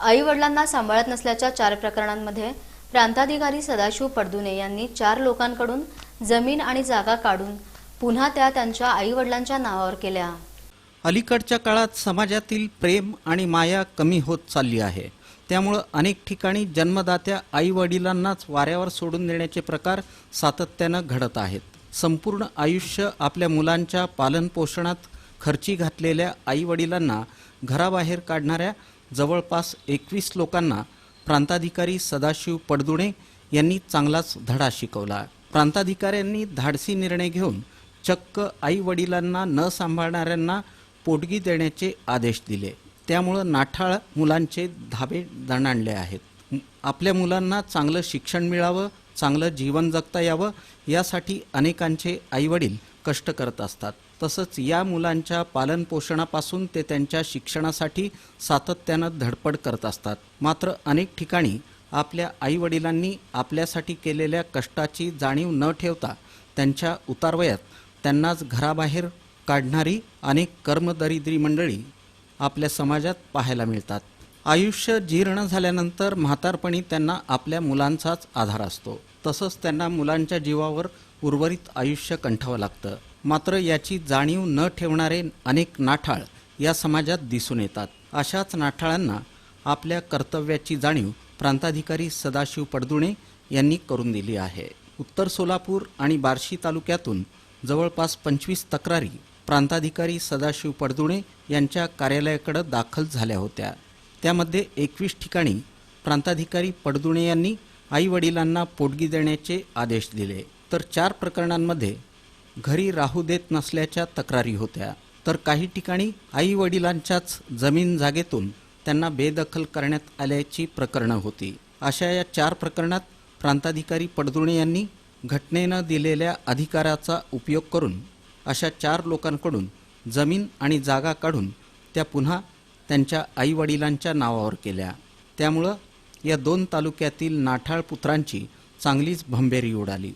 आई वडिलांना सांभाळत नसल्याच्या चार प्रकरणांमध्ये प्रांताधिकारी सदाशिव पडदुने यांनी चार लोकांकडून जमीन आणि जागा काढून पुन्हा त्या त्यांच्या आई वडिलांच्या नावावर केल्या. अलीकडच्या काळात समाजातील प्रेम आणि माया कमी होत चालली आहे. त्यामुळं अनेक ठिकाणी जन्मदात्या आई वडिलांनाच वाऱ्यावर सोडून देण्याचे प्रकार सातत्यानं घडत आहेत. संपूर्ण आयुष्य आपल्या मुलांच्या पालनपोषणात खर्ची घातलेल्या आई वडिलांना घराबाहेर काढणाऱ्या जवळपास एकवीस लोकांना प्रांताधिकारी सदाशिव पडदुणे यांनी चांगलाच धडा शिकवला. प्रांताधिकाऱ्यांनी धाडसी निर्णय घेऊन चक्क आई वडिलांना न सांभाळणाऱ्यांना पोटगी देण्याचे आदेश दिले. त्यामुळं नाठाळ मुलांचे धाबे दणाणले आहेत. आपल्या मुलांना चांगलं शिक्षण मिळावं चांगलं जीवन जगता यावं यासाठी अनेकांचे आईवडील कष्ट करत असतात. तसंच या मुलांच्या पालनपोषणापासून ते त्यांच्या शिक्षणासाठी सातत्यानं धडपड करत असतात. मात्र अनेक ठिकाणी आपल्या आईवडिलांनी आपल्यासाठी केलेल्या कष्टाची जाणीव न ठेवता त्यांच्या उतारवयात त्यांनाच घराबाहेर काढणारी अनेक कर्मदरिद्री मंडळी आपल्या समाजात पाहायला मिळतात. आयुष्य जीर्ण झाल्यानंतर म्हातारपणी त्यांना आपल्या मुलांचाच आधार असतो. तसंच त्यांना मुलांच्या जीवावर उर्वरित आयुष्य कंठावं लागतं. मात्र याची जाणीव न ठेवणारे अनेक नाठाळ या समाजात दिसून येतात. अशाच नाठाळांना आपल्या कर्तव्याची जाणीव प्रांताधिकारी सदाशिव पडदुणे यांनी करून दिली आहे. उत्तर सोलापूर आणि बार्शी तालुक्यातून जवळपास पंचवीस तक्रारी प्रांताधिकारी सदाशिव पडदुणे यांच्या कार्यालयाकडे दाखल झाल्या होत्या. त्यामध्ये एकवीस ठिकाणी प्रांताधिकारी पडदुणे यांनी आई वडिलांना पोटगी देण्याचे आदेश दिले. तर चार प्रकरणांमध्ये घरी राहू देत नसल्याच्या तक्रारी होत्या. तर काही ठिकाणी आई वडिलांच्याच जमीन जागेतून त्यांना बेदखल करण्यात आल्याची प्रकरणं होती. अशा या चार प्रकरणात प्रांताधिकारी पडदुणे यांनी घटनेनं दिलेल्या अधिकाराचा उपयोग करून अशा चार लोकांकडून जमीन आणि जागा काढून त्या पुन्हा त्यांच्या आईवडिलांच्या नावावर केल्या. त्यामुळं या दोन तालुक्यातील नाठाळ पुत्रांची चांगलीच भंबेरी उडाली.